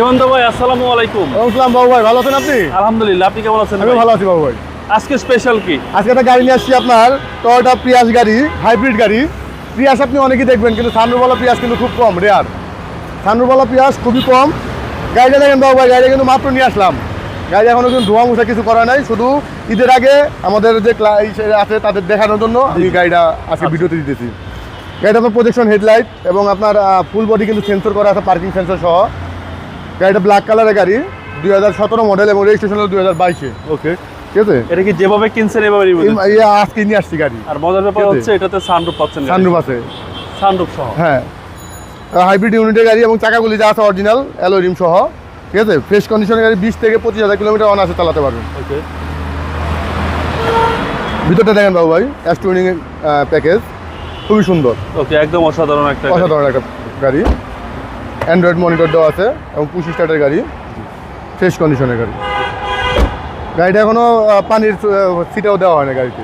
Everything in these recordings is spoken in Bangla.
সীমান্ত ভাই আসসালামু আলাইকুম। আসসালাম বাবু ভাই ভালো আছেন আপনি? আলহামদুলিল্লাহ আপনি কেমন আছেন আমি ভালো আছি বাবু ভাই। আজকে স্পেশাল কি? আজকে একটা গাড়ি নিয়ে আসছি আপনার টয়োটা প্রিয়াস গাড়ি হাইব্রিড গাড়ি। প্রিয়াস আপনি অনেকেই দেখবেন কিন্তু সানরুবালা প্রিয়াস কিন্তু খুব কম রেয়ার সানরুবালা প্রিয়াস খুবই কম। গাড়িটা দেখেন বাবু ভাই গাড়িটা কিন্তু মাত্র নিয়ে আসলাম। গাড়ি এখনও কিন্তু ধোয়া মুছা কিছু করা নাই শুধু ঈদের আগে আমাদের যে আছে তাদের দেখানোর জন্য আমি গাড়িটা আজকে ভিডিওতে দিতেছি। গাড়িটা আপনার প্রজেকশন হেডলাইট এবং আপনার ফুল বডি কিন্তু সেন্সর করা আছে পার্কিং সেন্সর সহ। গাড়িটা ব্ল্যাক কালারের গাড়ি দুই হাজার সতেরো মডেল এবং রেজিস্ট্রেশন হলো দুই হাজার বাইশে। ওকে ঠিক আছে? এটা কি যেভাবে কিনছেন এভাবে নিবেন এই- এই আজকে নিয়ে আসছি গাড়ি। আর মজার ব্যাপার হচ্ছে এটাতে সানরুফ পাচ্ছেন সানরুফ আছে। সানরুফ সহ। হ্যাঁ। হাইব্রিড ইউনিটের গাড়ি এবং চাকাগুলি যা আছে অরিজিনাল অ্যালোয় রিম সহ। ঠিক আছে? ফ্রেশ কন্ডিশনের গাড়ি বিশ থেকে পঁচিশ হাজার কিলোমিটার চালাতে পারবেন। ওকে ভিতরটা দেখেন বাবু ভাই প্যাকেজ খুবই সুন্দর। ওকে একদম অসাধারণ একটা অসাধারণ একটা গাড়ি। অ্যান্ড্রয়েড মনিটর দেওয়া আছে এবং পুশ স্টার্টের গাড়ি ফ্রেশ কন্ডিশনের গাড়ি। গাড়িটা এখনও পানির সিটেও দেওয়া হয় না গাড়িতে।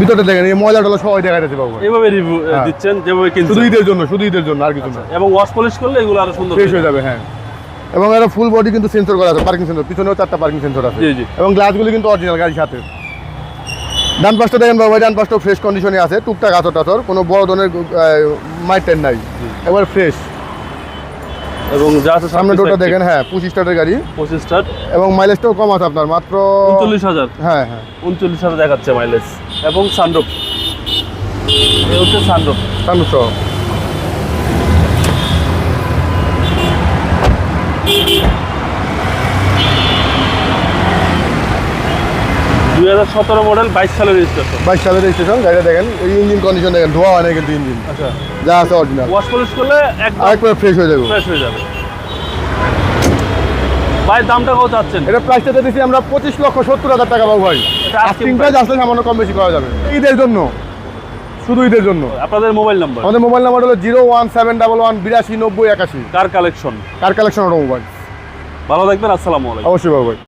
ভিতরটা দেখেন এই ময়লা টলা সবাই দেখা যাচ্ছে বাবু। এইভাবে রিভিউ হ্যাঁ। দিচ্ছেন যেভাবে শুধু কিনছেন ঈদের জন্য শুধু ঈদের জন্য আর কিছু না। এবং ওয়াশ পলিশ করলে এগুলো আরও সুন্দর ফ্রেশ হয়ে যাবে হ্যাঁ। এবং এটা ফুল বডি কিন্তু সেন্সর করা আছে পার্কিং সেন্সর পিছনেও চারটা পার্কিং সেন্সর আছে। জি, জি। এবং গ্লাসগুলি কিন্তু অরিজিনাল গাড়ির সাথে। ডান পাশটা দেখেন বাবা ডান পাশটাও ফ্রেশ কন্ডিশনে আছে। টুকটাক আচর টাচর কোনো বড় ধরনের মাইট টাইম নাই। এবার ফ্রেশ এবং যা আছে সামনে ডোরটা দেখেন হ্যাঁ পঁচিশ স্টার্টের গাড়ি। পঁচিশ স্টার এবং মাইলেজটাও কম আছে আপনার মাত্র উনচল্লিশ হাজার। হ্যাঁ হ্যাঁ। উনচল্লিশ হাজার দেখাচ্ছে মাইলেজ এবং সানরুফ এ হচ্ছে সানরুফ সামনে সহ। দুই হাজার সতেরো মডেল বাইশ সালের রেজিস্ট্রেশন বাইশ সালের রেজিস্ট্রেশন গাড়িটা দেখেন এই ইঞ্জিন কন্ডিশন দেখেন ধোয়া হয় না কিন্তু ইঞ্জিন আচ্ছা। যা আছে অরিজিনাল ওয়াশ পলিশ করলে আরেকবার ফ্রেশ হয়ে যাবে। ফ্রেশ হয়ে যাবে। ভাই দামটা কত চাচ্ছেন? এটা প্রাইসটা দিয়েছি আমরা পঁচিশ লক্ষ সত্তর হাজার টাকা পাবো ভাই। আস্কিং প্রাইস আসলে সামান্য কম বেশি করা যাবে। ঈদের জন্য। শুধু ঈদের জন্য। আপনাদের মোবাইল নাম্বার আমাদের মোবাইল নাম্বার হলো zero one seven double one বিরাশি নব্বই একাশি। Car collection car collection automobile ভালো থাকবেন আসসালামু আলাইকুম। অবশ্যই ভাই।